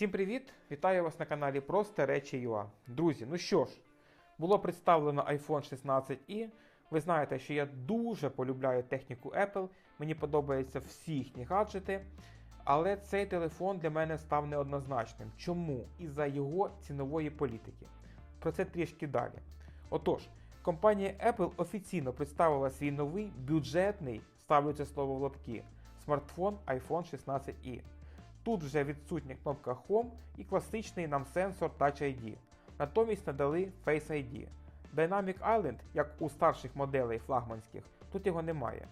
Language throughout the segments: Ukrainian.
Всім привіт! Вітаю вас на каналі Просто Речі UA. Друзі, ну що ж, було представлено iPhone 16i. Ви знаєте, що я дуже полюбляю техніку Apple, мені подобаються всі їхні гаджети. Але цей телефон для мене став неоднозначним. Чому? Із-за його цінової політики. Про це трішки далі. Отож, компанія Apple офіційно представила свій новий бюджетний, ставлю це слово в лапки, смартфон iPhone 16i. Тут вже відсутня кнопка Home і класичний нам сенсор Touch ID. Натомість надали Face ID. Dynamic Island, як у старших моделей флагманських, тут його немає.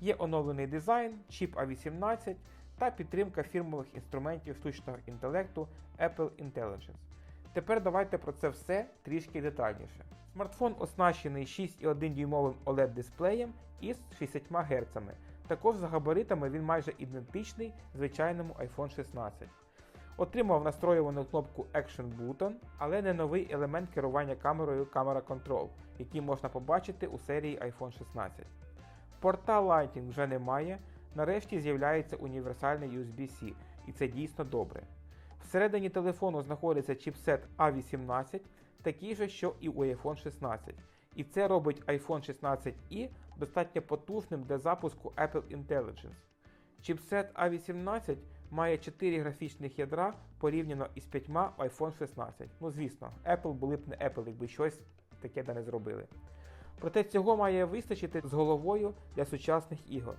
Є оновлений дизайн, чіп A18 та підтримка фірмових інструментів штучного інтелекту Apple Intelligence. Тепер давайте про це все трішки детальніше. Смартфон оснащений 6,1 дюймовим OLED дисплеєм із 60 Гц. Також за габаритами він майже ідентичний звичайному iPhone 16. Отримав настроювану кнопку Action Button, але не новий елемент керування камерою Camera Control, який можна побачити у серії iPhone 16. Порта Lightning вже немає, нарешті з'являється універсальний USB-C, і це дійсно добре. Всередині телефону знаходиться чіпсет A18, такий же, що і у iPhone 16. І це робить iPhone 16i достатньо потужним для запуску Apple Intelligence. Чіпсет A18 має 4 графічних ядра порівняно із 5 в iPhone 16. Ну звісно, Apple були б не Apple, якби щось таке не зробили. Проте цього має вистачити з головою для сучасних ігор.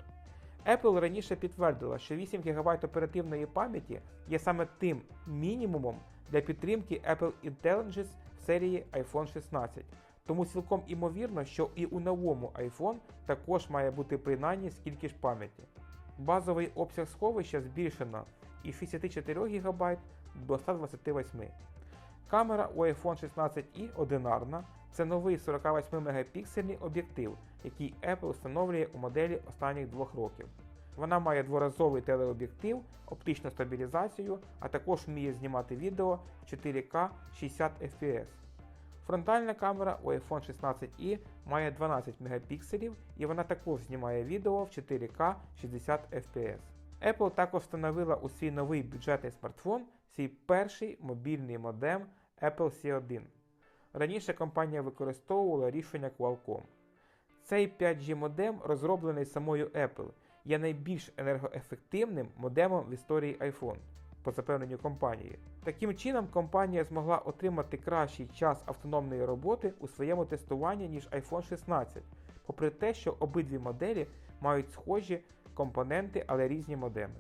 Apple раніше підтвердила, що 8 ГБ оперативної пам'яті є саме тим мінімумом для підтримки Apple Intelligence в серії iPhone 16. Тому цілком імовірно, що і у новому iPhone також має бути принаймні скільки ж пам'яті. Базовий обсяг сховища збільшено із 64 ГБ до 128 Камера у iPhone 16i одинарна. Це новий 48 мегапіксельний об'єктив, який Apple встановлює у моделі останніх двох років. Вона має дворазовий телеоб'єктив, оптичну стабілізацію, а також вміє знімати відео 4К 60 FPS. Фронтальна камера у iPhone 16i має 12 мегапікселів і вона також знімає відео в 4К 60 FPS. Apple також встановила у свій новий бюджетний смартфон свій перший мобільний модем Apple C1. Раніше компанія використовувала рішення Qualcomm. Цей 5G модем, розроблений самою Apple, є найбільш енергоефективним модемом в історії iPhone, по запевненню компанії. Таким чином, компанія змогла отримати кращий час автономної роботи у своєму тестуванні, ніж iPhone 16, попри те, що обидві моделі мають схожі компоненти, але різні модеми.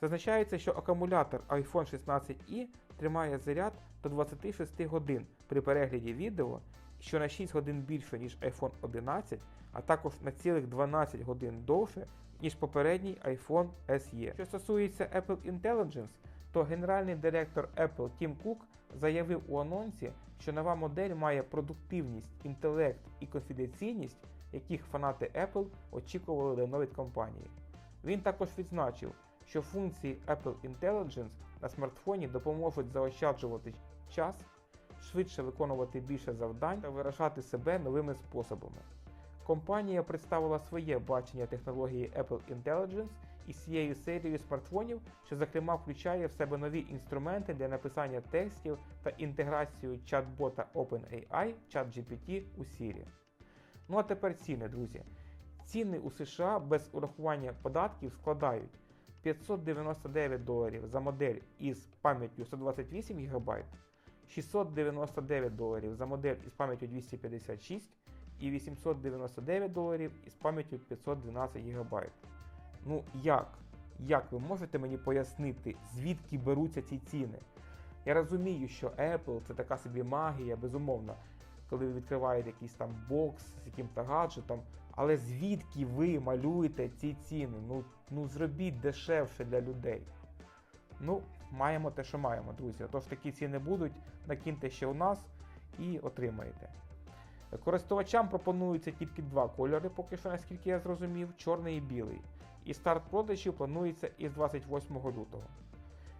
Зазначається, що акумулятор iPhone 16i тримає заряд до 26 годин при перегляді відео, що на 6 годин більше, ніж iPhone 11, а також на цілих 12 годин довше, ніж попередній iPhone SE. Що стосується Apple Intelligence, то генеральний директор Apple Тім Кук заявив у анонсі, що нова модель має продуктивність, інтелект і конфіденційність, яких фанати Apple очікували давно від компанії. Він також відзначив, що функції Apple Intelligence на смартфоні допоможуть заощаджувати час, швидше виконувати більше завдань та виражати себе новими способами. Компанія представила своє бачення технології Apple Intelligence із цією серією смартфонів, що зокрема включає в себе нові інструменти для написання текстів та інтеграцію чат-бота OpenAI ChatGPT у Siri. Ну а тепер ціни, друзі. Ціни у США без урахування податків складають 599 доларів за модель із пам'яттю 128 ГБ, 699 доларів за модель із пам'яттю 256 і 899 доларів із пам'яттю 512 ГБ. Ну як? Як ви можете мені пояснити, звідки беруться ці ціни? Я розумію, що Apple це така собі магія, безумовно, коли ви відкриваєте якийсь там бокс з яким-то гаджетом, але звідки ви малюєте ці ціни? Ну, ну зробіть дешевше для людей. Ну, маємо те, що маємо, друзі. Тож такі ціни будуть, накиньте ще у нас і отримаєте. Користувачам пропонуються тільки два кольори, поки що, наскільки я зрозумів, чорний і білий. І старт продажів планується із 28 лютого.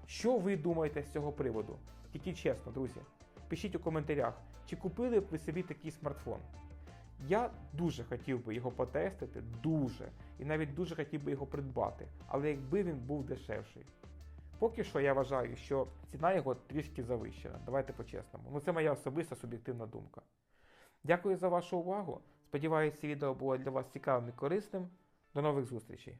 Що ви думаєте з цього приводу? Тільки чесно, друзі. Пишіть у коментарях, чи купили б ви собі такий смартфон. Я дуже хотів би його потестити, дуже, і навіть дуже хотів би його придбати, але якби він був дешевший. поки що я вважаю, що ціна його трішки завищена. Давайте по-чесному. Ну це моя особиста суб'єктивна думка. Дякую за вашу увагу. Сподіваюся, відео було для вас цікавим і корисним. До нових зустрічей!